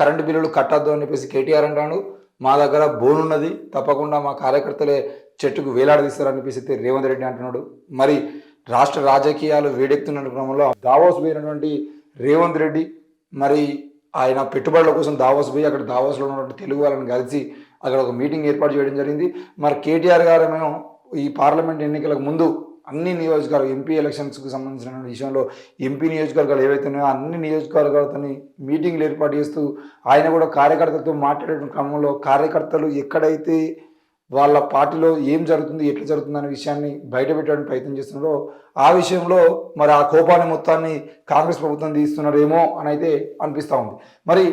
Current బిల్లులు కట్టద్దు అని చెప్పేసి కేటీఆర్ అంటాడు. మా దగ్గర బోన్ ఉన్నది తప్పకుండా మా కార్యకర్తలే చెట్టుకు వేలాడదీస్తారని చెప్పేసి రేవంత్ రెడ్డి అంటున్నాడు. మరి రాష్ట్ర రాజకీయాలు వేడెక్కుతున్న క్రమంలో దావోస్ పోయినటువంటి రేవంత్ రెడ్డి మరి ఆయన పెట్టుబడుల కోసం దావోస్ పోయి అక్కడ దావోస్లో ఉన్నటువంటి తెలుగు వాళ్ళని కలిసి అక్కడ ఒక మీటింగ్ ఏర్పాటు చేయడం జరిగింది. మరి కేటీఆర్ గారేమో ఈ పార్లమెంట్ ఎన్నికలకు ముందు అన్ని నియోజకవర్గ ఎంపీ ఎలక్షన్స్కి సంబంధించిన విషయంలో ఎంపీ నియోజకవర్గాలు ఏవైతే ఉన్నాయో అన్ని నియోజకవర్గాలతో మీటింగ్లు ఏర్పాటు చేస్తూ ఆయన కూడా కార్యకర్తలతో మాట్లాడే క్రమంలో కార్యకర్తలు ఎక్కడైతే వాళ్ళ పార్టీలో ఏం జరుగుతుంది ఎట్లా జరుగుతుంది అనే విషయాన్ని బయటపెట్టడానికి ప్రయత్నం చేస్తున్నారో ఆ విషయంలో మరి ఆ కోపాన్ని మొత్తాన్ని కాంగ్రెస్ ప్రభుత్వం తీస్తున్నారేమో అని అయితే అనిపిస్తూ ఉంది. మరి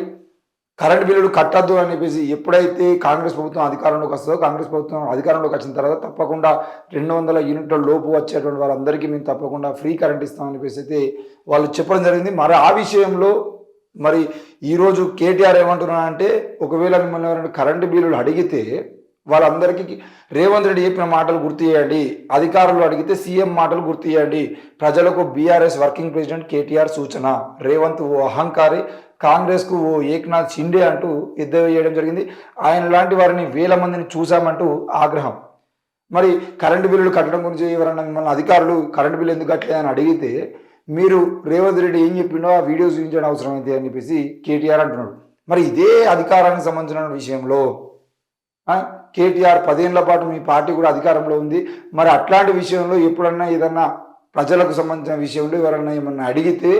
కరెంట్ బిల్లులు కట్టద్దు అని చెప్పేసి ఎప్పుడైతే కాంగ్రెస్ ప్రభుత్వం అధికారంలోకి వస్తుందో కాంగ్రెస్ ప్రభుత్వం అధికారంలోకి వచ్చిన తర్వాత తప్పకుండా రెండు వందల యూనిట్ల లోపు వచ్చేటువంటి వారందరికీ మేము తప్పకుండా ఫ్రీ కరెంట్ ఇస్తామని చెప్పేసి అయితే వాళ్ళు చెప్పడం జరిగింది. మరి ఆ విషయంలో మరి ఈరోజు కేటీఆర్ ఏమంటున్నారంటే ఒకవేళ మిమ్మల్ని ఎవరైనా కరెంటు బిల్లులు అడిగితే వాళ్ళందరికీ రేవంత్ రెడ్డి చెప్పిన మాటలు గుర్తు చేయండి. అధికారులు అడిగితే సీఎం మాటలు గుర్తు చేయండి. ప్రజలకు బీఆర్ఎస్ వర్కింగ్ ప్రెసిడెంట్ కేటీఆర్ సూచన. రేవంత్ ఓ అహంకారి కాంగ్రెస్కు ఓ ఏక్నాథ్ షిండే అంటూ ఎద్దేవా చేయడం జరిగింది. ఆయన లాంటి వారిని వేల మందిని చూశామంటూ ఆగ్రహం. మరి కరెంటు బిల్లులు కట్టడం గురించి ఎవరన్నా మిమ్మల్ని అధికారులు కరెంటు బిల్లు ఎందుకు కట్టలేదు అని అడిగితే మీరు రేవంత్ రెడ్డి ఏం చెప్పిండో ఆ వీడియో చూపించడం అవసరం అయితే అని చెప్పేసి కేటీఆర్ అంటున్నాడు. మరి ఇదే అధికారానికి సంబంధించిన విషయంలో కేటీఆర్ పదేళ్ళ పాటు మీ పార్టీ కూడా అధికారంలో ఉంది. మరి అట్లాంటి విషయంలో ఎప్పుడన్నా ఏదన్నా ప్రజలకు సంబంధించిన విషయంలో ఎవరన్నా ఏమన్నా అడిగితే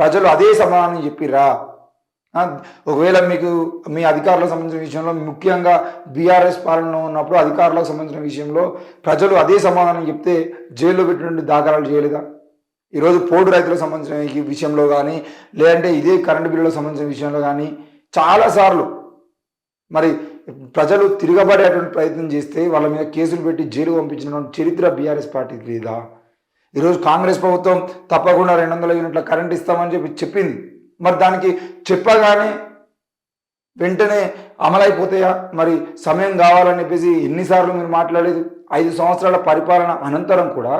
ప్రజలు అదే సమాధానం చెప్పిరా ఒకవేళ మీకు మీ అధికారులకు సంబంధించిన విషయంలో ముఖ్యంగా బీఆర్ఎస్ పాలనలో ఉన్నప్పుడు అధికారులకు సంబంధించిన విషయంలో ప్రజలు అదే సమాధానం చెప్తే జైల్లో పెట్టినటువంటి దాఖలాలు చేయలేదా? ఈరోజు పోటు రైతులకు సంబంధించిన విషయంలో కానీ లేదంటే ఇదే కరెంటు బిల్లులకు సంబంధించిన విషయంలో కానీ చాలాసార్లు మరి ప్రజలు తిరగబడేటువంటి ప్రయత్నం చేస్తే వాళ్ళ మీద కేసులు పెట్టి జైలు పంపించిన చరిత్ర బీఆర్ఎస్ పార్టీకి లేదా? ఈరోజు కాంగ్రెస్ ప్రభుత్వం తప్పకుండా రెండు వందల యూనిట్ల కరెంట్ ఇస్తామని చెప్పి చెప్పింది. మరి దానికి చెప్పగానే వెంటనే అమలైపోతాయా? మరి సమయం కావాలని చెప్పేసి ఎన్నిసార్లు మీరు మాట్లాడలేదు? ఐదు సంవత్సరాల పరిపాలన అనంతరం కూడా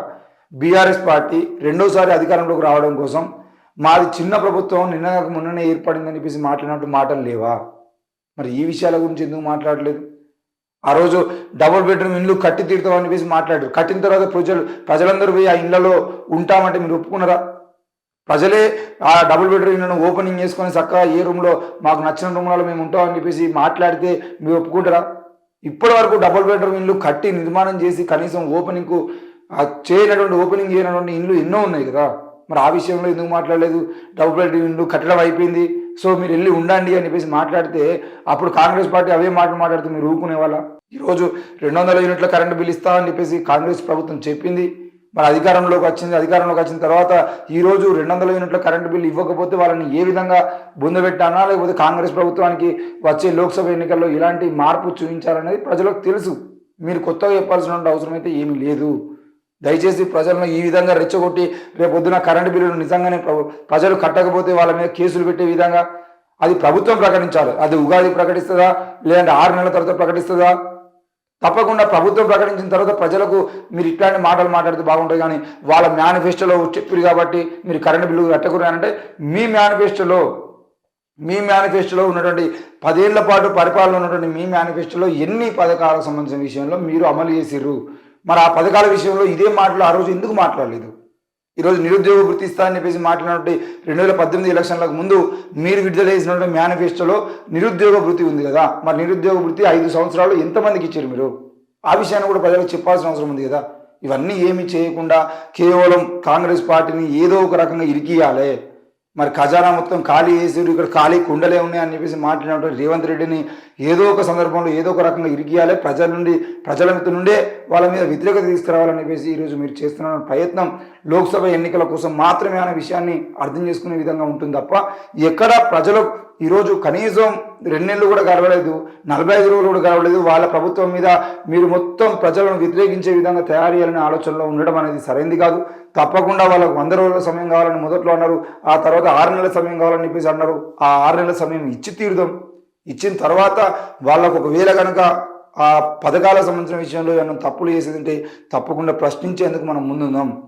బీఆర్ఎస్ పార్టీ రెండోసారి అధికారంలోకి రావడం కోసం మాది చిన్న ప్రభుత్వం నిన్న మొన్ననే ఏర్పడిందని చెప్పేసి మాట్లాడినట్టు మాటలు లేవా? మరి ఈ విషయాల గురించి ఎందుకు మాట్లాడలేదు? ఆ రోజు డబుల్ బెడ్రూమ్ ఇల్లు కట్టి తీరుతామని చెప్పేసి మాట్లాడారు. కట్టిన తర్వాత ప్రజలు ప్రజలందరూ పోయి ఆ ఇళ్ళలో ఉంటామంటే మీరు ఒప్పుకున్నారా? ప్రజలే ఆ డబుల్ బెడ్రూమ్ ఓపెనింగ్ చేసుకొని చక్కగా ఏ రూమ్లో మాకు నచ్చిన రూమ్లలో మేము ఉంటాం అని చెప్పేసి మాట్లాడితే మీరు ఒప్పుకుంటారా? ఇప్పటి వరకు డబుల్ బెడ్రూమ్ ఇల్లు కట్టి నిర్మాణం చేసి కనీసం ఓపెనింగ్కు చేయనటువంటి ఓపెనింగ్ చేయనటువంటి ఇల్లు ఎన్నో ఉన్నాయి కదా. మరి ఆ విషయంలో ఎందుకు మాట్లాడలేదు? డబుల్ బెడ్రూమ్ ఇల్లు కట్టడం అయిపోయింది. సో మీరు వెళ్ళి ఉండండి అని చెప్పేసి మాట్లాడితే అప్పుడు కాంగ్రెస్ పార్టీ అవే మాటలు మాట్లాడితే మీరు ఊరుకునే వాళ్ళ ఈరోజు రెండు వందల యూనిట్ల కరెంటు బిల్ ఇస్తా అని చెప్పేసి కాంగ్రెస్ ప్రభుత్వం చెప్పింది. మరి అధికారంలోకి వచ్చింది అధికారంలోకి వచ్చిన తర్వాత ఈరోజు రెండు వందల యూనిట్ల కరెంటు బిల్లు ఇవ్వకపోతే వాళ్ళని ఏ విధంగా బొందబెట్టానా లేకపోతే కాంగ్రెస్ ప్రభుత్వానికి వచ్చే లోక్సభ ఎన్నికల్లో ఇలాంటి మార్పు చూపించాలనేది ప్రజలకు తెలుసు. మీరు కొత్తగా చెప్పాల్సిన అవసరం అయితే ఏమీ లేదు. దయచేసి ప్రజలను ఈ విధంగా రెచ్చగొట్టి రేపు పొద్దున కరెంటు బిల్లులు నిజంగానే ప్ర- ప్రజలు కట్టకపోతే వాళ్ళ మీద కేసులు పెట్టే విధంగా అది ప్రభుత్వం ప్రకటించాలి. అది ఉగాది ప్రకటిస్తుందా లేదంటే ఆరు నెలల తర్వాత ప్రకటిస్తుందా? తప్పకుండా ప్రభుత్వం ప్రకటించిన తర్వాత ప్రజలకు మీరు ఇట్లాంటి మాటలు మాట్లాడితే బాగుంటుంది కానీ వాళ్ళ మేనిఫెస్టోలో చెప్పారు కాబట్టి మీరు కరెంటు బిల్లు కట్టకూడదు అంటే మీ మేనిఫెస్టోలో మీ మేనిఫెస్టోలో ఉన్నటువంటి పదేళ్ళ పాటు పరిపాలన ఉన్నటువంటి మీ మేనిఫెస్టోలో ఎన్ని పథకాలకు సంబంధించిన విషయంలో మీరు అమలు చేసిర్రు? మరి ఆ పథకాల విషయంలో ఇదే మాటలు ఆ రోజు ఎందుకు మాట్లాడలేదు? ఈరోజు నిరుద్యోగ వృత్తి ఇస్తా అని చెప్పేసి మాట్లాడినటువంటి రెండు వేల పద్దెనిమిది ఎలక్షన్లకు ముందు మీరు విడుదల చేసినటువంటి మేనిఫెస్టోలో నిరుద్యోగ వృత్తి ఉంది కదా. మరి నిరుద్యోగ వృత్తి ఐదు సంవత్సరాలు ఎంతమందికి ఇచ్చారు మీరు? ఆ విషయాన్ని కూడా ప్రజలకు చెప్పాల్సిన అవసరం ఉంది కదా. ఇవన్నీ ఏమి చేయకుండా కేవలం కాంగ్రెస్ పార్టీని ఏదో ఒక రకంగా ఇరికియాలి మరి ఖజానా మొత్తం ఖాళీ చేసారు ఇక్కడ ఖాళీ కుండలే ఉన్నాయి అని చెప్పేసి మాట్లాడినటువంటి రేవంత్ రెడ్డిని ఏదో ఒక సందర్భంలో ఏదో ఒక రకంగా ఇరిగియాలి. ప్రజల నుండి ప్రజల మీద నుండే వాళ్ళ మీద వ్యతిరేకత తీసుకురావాలని చెప్పేసి ఈరోజు మీరు చేస్తున్న ప్రయత్నం లోక్సభ ఎన్నికల కోసం మాత్రమే అనే విషయాన్ని అర్థం చేసుకునే విధంగా ఉంటుంది తప్ప ఎక్కడ ప్రజలు ఈరోజు కనీసం రెండు నెలలు కూడా గడవలేదు నలభై ఐదు రోజులు కూడా గడవలేదు. వాళ్ళ ప్రభుత్వం మీద మీరు మొత్తం ప్రజలను వ్యతిరేకించే విధంగా తయారు చేయాలనే ఆలోచనలో ఉండడం అనేది సరైంది కాదు. తప్పకుండా వాళ్ళకు వంద రోజుల సమయం కావాలని మొదట్లో అన్నారు. ఆ తర్వాత ఆరు నెలల సమయం కావాలని చెప్పేసి అన్నారు. ఆ ఆరు నెలల సమయం ఇచ్చి తీరుదాం. ఇచ్చిన తర్వాత వాళ్ళకు ఒకవేళ కనుక ఆ పథకాలకు సంబంధించిన విషయంలో ఏమైనా తప్పులు చేసేదంటే తప్పకుండా ప్రశ్నించేందుకు మనం ముందుందాం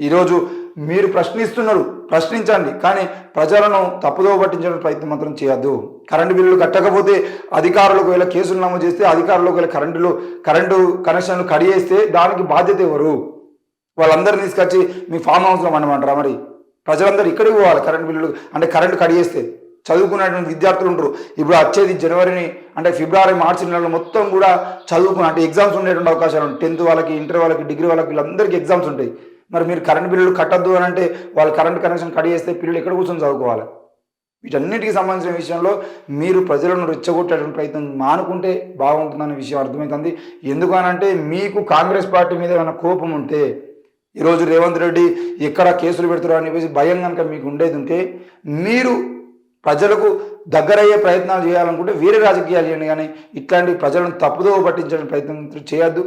ఈరోజు మీరు ప్రశ్నిస్తున్నారు. ప్రశ్నించండి. కానీ ప్రజలను తప్పుదో పట్టించడం ప్రయత్నం మాత్రం చేయొద్దు. కరెంటు బిల్లులు కట్టకపోతే అధికారులకు వేళ కేసులు నమోదు చేస్తే అధికారులకు వేళ కరెంటులు కరెంటు కనెక్షన్లు కడిగేస్తే దానికి బాధ్యత ఎవరు? వాళ్ళందరినీ తీసుకొచ్చి మీ ఫామ్ హౌస్లో మనమంటారా మరి? ప్రజలందరూ ఇక్కడికి పోవాలి కరెంట్ బిల్లులు అంటే కరెంటు కడిగేస్తే చదువుకునేటువంటి విద్యార్థులు ఉంటారు ఇప్పుడు వచ్చేది జనవరిని అంటే ఫిబ్రవరి మార్చి నెలలో మొత్తం కూడా చదువుకుని అంటే ఎగ్జామ్స్ ఉండేటువంటి అవకాశాలు ఉంటాయి టెన్త్ వాళ్ళకి ఇంటర్ వాళ్ళకి డిగ్రీ వాళ్ళకి వీళ్ళందరికీ ఎగ్జామ్స్ ఉంటాయి. మరి మీరు కరెంట్ బిల్లులు కట్టద్దు అని అంటే వాళ్ళు కరెంట్ కనెక్షన్ కడిగేస్తే పిల్లలు ఎక్కడ కూర్చొని చదువుకోవాలి? వీటన్నిటికీ సంబంధించిన విషయంలో మీరు ప్రజలను రెచ్చగొట్టేటువంటి ప్రయత్నం మానుకుంటే బాగుంటుందనే విషయం అర్థమవుతుంది. ఎందుకనంటే మీకు కాంగ్రెస్ పార్టీ మీద ఏమైనా కోపం ఉంటే ఈరోజు రేవంత్ రెడ్డి ఎక్కడ కేసులు పెడుతున్నారు అని చెప్పేసి భయం కనుక మీకు ఉండేది ఉంటే మీరు ప్రజలకు దగ్గరయ్యే ప్రయత్నాలు చేయాలనుకుంటే వేరే రాజకీయాలు చేయండి కానీ ఇట్లాంటి ప్రజలను తప్పుదో పట్టించడానికి ప్రయత్నం చేయొద్దు.